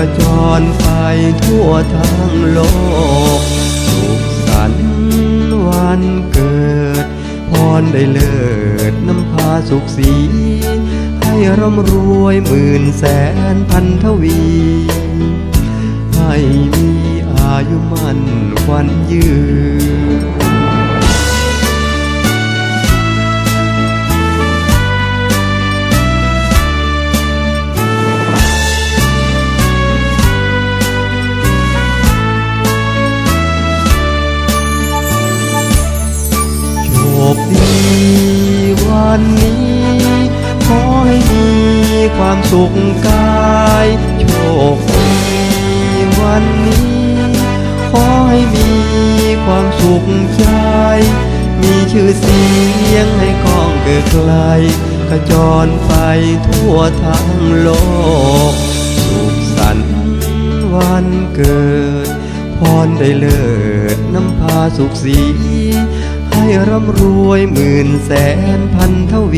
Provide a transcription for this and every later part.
กระจรไปทั่วทั้งโลก สุขสันต์วันเกิด พรได้เลิศน้ำพาสุขสี ให้ร่ำรวยหมื่นแสนพันทวี ให้มีอายุมันควันยืน สุขกายโชคดีวันนี้ ขอให้มีความสุขใจ มีชื่อเสียงให้กองเกิดไกลกระจรไปทั่วทั้งโลก สุขสันต์วันเกิด พรได้เลิศน้ำพาสุขสี ให้ร่ำรวยหมื่นแสนพันทวี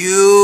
you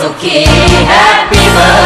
สุขี Happy birthday